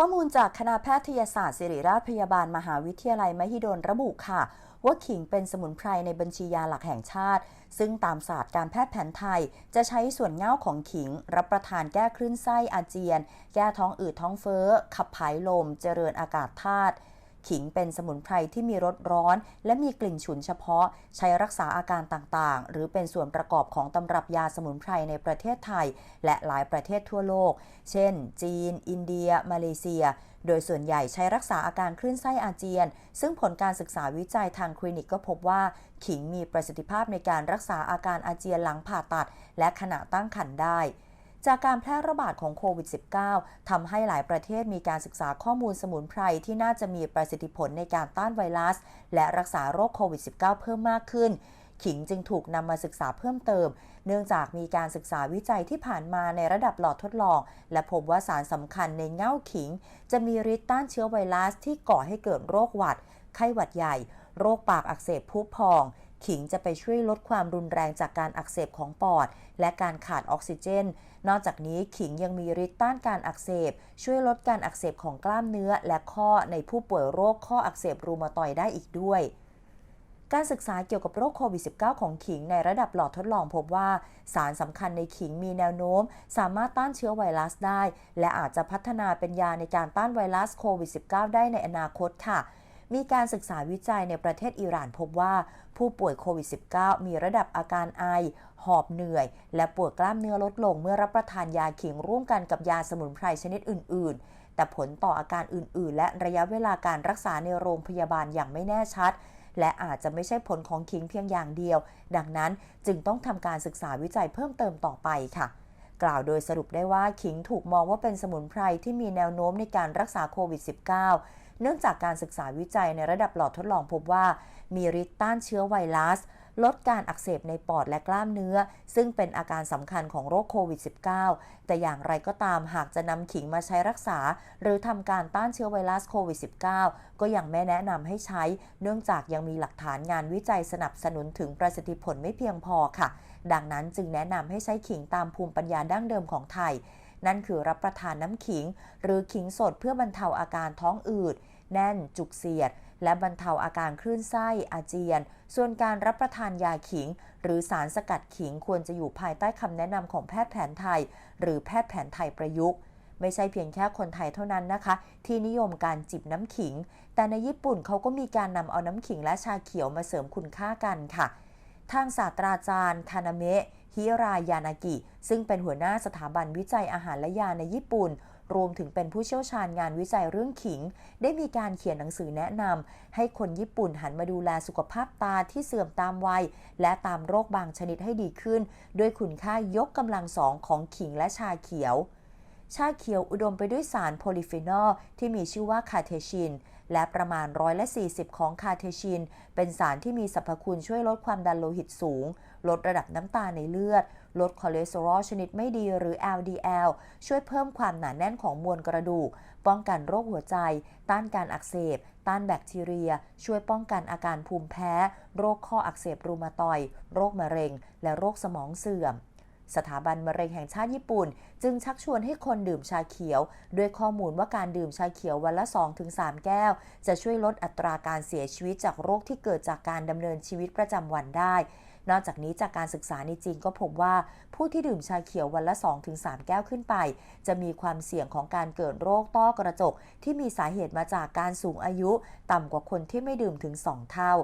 ข้อมูลจากคณะแพทยศาสตร์ศิริราชพยาบาลมหาวิทยาลัยมหิดลระบุค่ะ ว่าขิงเป็นสมุนไพรในบัญชียาหลักแห่งชาติ ซึ่งตามศาสตร์การแพทย์แผนไทย จะใช้ส่วนเง่าของขิง รับประทานแก้คลื่นไส้อาเจียน แก้ท้องอืดท้องเฟ้อ ขับผายลม เจริญอากาศธาตุ ขิงเป็นสมุนไพรที่มีรสร้อน และมีกลิ่นฉุนเฉพาะ ใช้รักษาอาการต่างๆ หรือเป็นส่วนประกอบของตำรับยาสมุนไพรในประเทศไทย และหลายประเทศทั่วโลก เช่น จีน อินเดีย มาเลเซีย โดยส่วนใหญ่ใช้รักษาอาการคลื่นไส้อาเจียน ซึ่งผลการศึกษาวิจัยทางคลินิกก็พบว่า ขิงมีประสิทธิภาพในการรักษาอาการอาเจียนหลังผ่าตัด และขณะตั้งครรภ์ได้ จากการแพร่ระบาดของโควิด -19 ทำให้หลายประเทศมีการศึกษาข้อมูลสมุนไพรที่น่าจะมีประสิทธิผลในการต้านไวรัส และรักษาโรคโควิด -19 เพิ่มมากขึ้น ขิงจึงถูกนำมาศึกษาเพิ่มเติม เนื่องจากมีการศึกษาวิจัยที่ผ่านมาในระดับหลอดทดลอง และพบว่าสารสำคัญในเง่าขิง จะมีฤทธิ์ต้านเชื้อไวรัสที่ก่อให้เกิดโรคหวัด ไข้หวัดใหญ่ โรคปากอักเสบพุพอง ขิงจะไปช่วยลดความรุนแรงจากการอักเสบของปอด และการขาดออกซิเจน นอกจากนี้ขิงยังมีฤทธิ์ต้านการอักเสบ ช่วยลดการอักเสบของกล้ามเนื้อ และข้อในผู้ป่วยโรคข้ออักเสบรูมาตอยได้อีกด้วยการศึกษาเกี่ยวกับโรคโควิด -19 ของขิงในระดับหลอดทดลองพบว่าสารสำคัญในขิงมีแนวโน้ม สามารถต้านเชื้อไวรัสได้ และอาจจะพัฒนาเป็นยาในการต้านไวรัสโควิด -19 ได้ในอนาคตค่ะ มีการศึกษาวิจัยในประเทศอิหร่านพบว่า ผู้ป่วยโควิด -19 มีระดับอาการไอ หอบเหนื่อย และปวดกล้ามเนื้อลดลงเมื่อรับประทานยาขิงร่วมกันกับยาสมุนไพรชนิดอื่น ๆ แต่ผลต่ออาการอื่น ๆ และระยะเวลาการรักษาในโรงพยาบาลอย่างไม่แน่ชัดและอาจจะไม่ใช่ผลของขิงเพียงอย่างเดียว ดังนั้นจึงต้องทำการศึกษาวิจัยเพิ่มเติมต่อไปค่ะ กล่าวโดยสรุปได้ว่าขิงถูกมองว่าเป็นสมุนไพรที่มีแนวโน้มในการรักษาโควิด -19 เนื่องจากการศึกษาวิจัยในระดับหลอดทดลองพบว่า มีฤทธิ์ต้านเชื้อไวรัส ลดการอักเสบในปอดและกล้ามเนื้อ ซึ่งเป็นอาการสำคัญของโรคโควิด -19 แต่อย่างไรก็ตามหากจะนำขิงมาใช้รักษา หรือทำการต้านเชื้อไวรัสโควิด -19 ก็ยังไม่แนะนำให้ใช้ เนื่องจากยังมีหลักฐานงานวิจัยสนับสนุนถึงประสิทธิผลไม่เพียงพอค่ะ ดังนั้นจึงแนะนำให้ใช้ขิงตามภูมิปัญญาดั้งเดิมของไทย นั่นคือรับประทานน้ำขิง หรือขิงสดเพื่อบรรเทาอาการท้องอืด แน่น จุกเสียด และบรรเทาอาการคลื่นไส้อาเจียน ส่วนการรับประทานยาขิง หรือสารสกัดขิงควรจะอยู่ภายใต้คำแนะนำของแพทย์แผนไทย หรือแพทย์แผนไทยประยุกต์ไม่ใช่เพียงแค่คนไทยเท่านั้นนะคะ ที่นิยมการจิบน้ำขิง แต่ในญี่ปุ่นเขาก็มีการนำเอาน้ำขิงและชาเขียวมาเสริมคุณค่ากันค่ะ ทางศาสตราจารย์คานาเมะ ฮิรายานากิ ซึ่งเป็นหัวหน้าสถาบันวิจัยอาหารและยาในญี่ปุ่น รวมถึงเป็นผู้เชี่ยวชาญงานวิจัยเรื่องขิง ได้มีการเขียนหนังสือแนะนำให้คนญี่ปุ่นหันมาดูแลสุขภาพตาที่เสื่อมตามวัย และตามโรคบางชนิดให้ดีขึ้น ด้วยคุณค่ายกกำลังสองของขิงและชาเขียว ชาเขียวอุดมไปด้วยสารโพลิฟีนอลที่มีชื่อว่าคาเทชิน และประมาณร้อยละ 40 ของคาเทชิน เป็นสารที่มีสรรพคุณช่วยลดความดันโลหิตสูง ลดระดับน้ำตาในเลือด ลดคอเลสเตอรอลชนิดไม่ดีหรือ LDL ช่วยเพิ่มความหนาแน่นของมวลกระดูก ป้องกันโรคหัวใจ ต้านการอักเสบ ต้านแบคทีเรีย ช่วยป้องกันอาการภูมิแพ้ โรคข้ออักเสบรูมาตอย โรคมะเร็ง และโรคสมองเสื่อม สถาบันมะเร็งแห่งชาติญี่ปุ่น จึงชักชวนให้คนดื่มชาเขียว ด้วยข้อมูลว่าการดื่มชาเขียววันละ 2-3 แก้ว จะช่วยลดอัตราการเสียชีวิตจากโรคที่เกิดจากการดำเนินชีวิตประจำวันได้ นอกจากนี้จากการศึกษาในจีนก็พบว่า ผู้ที่ดื่มชาเขียววันละ 2-3 แก้วขึ้นไป จะมีความเสี่ยงของการเกิดโรคต้อกระจก ที่มีสาเหตุมาจากการสูงอายุ ต่ำกว่าคนที่ไม่ดื่มถึง 2 เท่า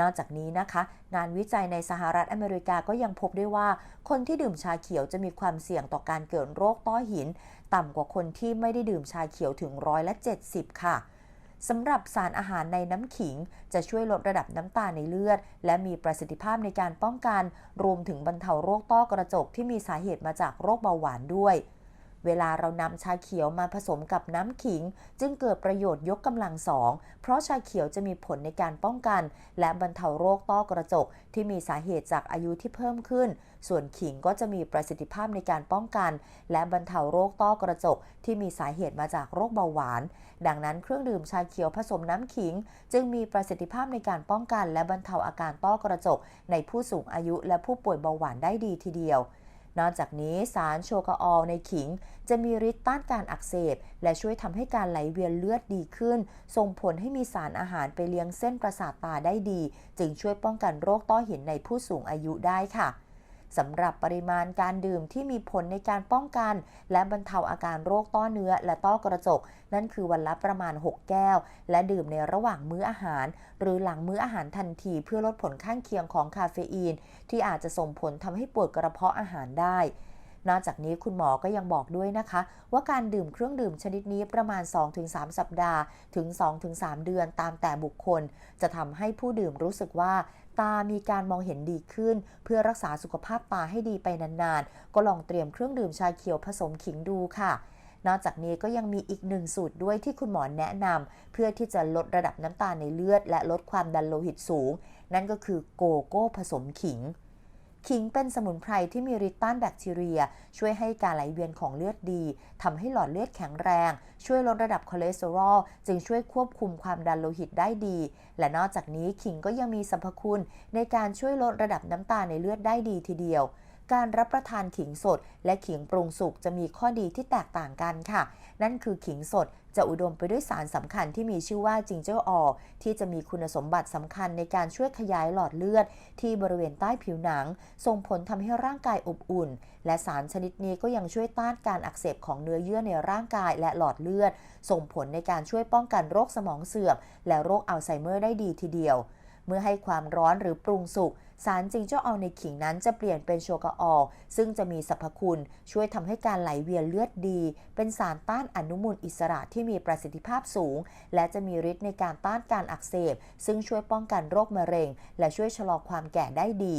นอกจากนี้นะคะงานวิจัยในสหรัฐอเมริกาก็ยังพบได้ว่า คนที่ดื่มชาเขียวจะมีความเสี่ยงต่อการเกิดโรคต้อหิน ต่ำกว่าคนที่ไม่ได้ดื่มชาเขียวถึงร้อยละ70 ค่ะสำหรับสารอาหารในน้ำขิง จะช่วยลดระดับน้ำตาในเลือด และมีประสิทธิภาพในการป้องกัน รวมถึงบรรเทาโรคต้อกระจกที่มีสาเหตุมาจากโรคเบาหวานด้วย เวลาเรานำชาเขียวมาผสมกับน้ำขิง จึงเกิดประโยชน์ยกกำลังสอง เพราะชาเขียวจะมีผลในการป้องกัน และบรรเทาโรคต้อกระจก ที่มีสาเหตุจากอายุที่เพิ่มขึ้น ส่วนขิงก็จะมีประสิทธิภาพในการป้องกัน และบรรเทาโรคต้อกระจก ที่มีสาเหตุมาจากโรคเบาหวาน ดังนั้นเครื่องดื่มชาเขียวผสมน้ำขิง จึงมีประสิทธิภาพในการป้องกัน และบรรเทาอาการต้อกระจก ในผู้สูงอายุและผู้ป่วยเบาหวานได้ดีทีเดียว นอกจากนี้สารโชกาออลในขิง จะมีฤทธิ์ต้านการอักเสบ และช่วยทำให้การไหลเวียนเลือดดีขึ้น ส่งผลให้มีสารอาหารไปเลี้ยงเส้นประสาทตาได้ดี จึงช่วยป้องกันโรคต้อหินในผู้สูงอายุได้ค่ะ สำหรับปริมาณการดื่มที่มีผลในการป้องกัน และบรรเทาอาการโรคต้อเนื้อและต้อกระจก นั่นคือวันละประมาณ 6 แก้ว และดื่มในระหว่างมื้ออาหาร หรือหลังมื้ออาหารทันทีเพื่อลดผลข้างเคียงของคาเฟอีน ที่อาจจะส่งผลทำให้ปวดกระเพาะอาหารได้ นอกจากนี้คุณหมอก็ยังบอกด้วยนะคะ ว่าการดื่มเครื่องดื่มชนิดนี้ประมาณ 2-3 สัปดาห์ถึง 2-3 เดือนตามแต่บุคคล จะทำให้ผู้ดื่มรู้สึกว่าตามีการมองเห็นดีขึ้น เพื่อรักษาสุขภาพตาให้ดีไปนานๆ ก็ลองเตรียมเครื่องดื่มชาเขียวผสมขิงดูค่ะนอกจากนี้ก็ยังมีอีกหนึ่งสูตรด้วยที่คุณหมอแนะนำเพื่อที่จะลดระดับน้ำตาลในเลือด และลดความดันโลหิตสูง นั่นก็คือโกโก้ผสมขิง ขิงเป็นสมุนไพรที่มีฤทธิ์ต้านแบคทีเรีย ช่วยให้การไหลเวียนของเลือดดีทำให้หลอดเลือดแข็งแรง ช่วยลดระดับคอเลสเตอรอลจึงช่วยควบคุมความดันโลหิตได้ดี และนอกจากนี้ขิงก็ยังมีสรรพคุณในการช่วยลดระดับน้ำตาลในเลือดได้ดีทีเดียว การรับประทานขิงสด และขิงปรุงสุกจะมีข้อดีที่แตกต่างกันค่ะ นั่นคือขิงสดจะอุดมไปด้วยสารสำคัญที่มีชื่อว่าจิงเจอร์ออที่จะมีคุณสมบัติสำคัญในการช่วยขยายหลอดเลือด ที่บริเวณใต้ผิวหนัง ส่งผลทำให้ร่างกายอบอุ่น และสารชนิดนี้ก็ยังช่วยต้านการอักเสบของเนื้อเยื่อในร่างกายและหลอดเลือด ส่งผลในการช่วยป้องกันโรคสมองเสื่อม และโรคอัลไซเมอร์ได้ดีทีเดียว เมื่อให้ความร้อนหรือปรุงสุกสารจิงเจ้าออลในขิงนั้นจะเปลี่ยนเป็นโชกาออลซึ่งจะมีสรรพคุณ ช่วยทำให้การไหลเวียนเลือดดี เป็นสารต้านอนุมูลอิสระที่มีประสิทธิภาพสูง และจะมีฤทธิ์ในการต้านการอักเสบ ซึ่งช่วยป้องกันโรคมะเร็ง และช่วยชะลอความแก่ได้ดี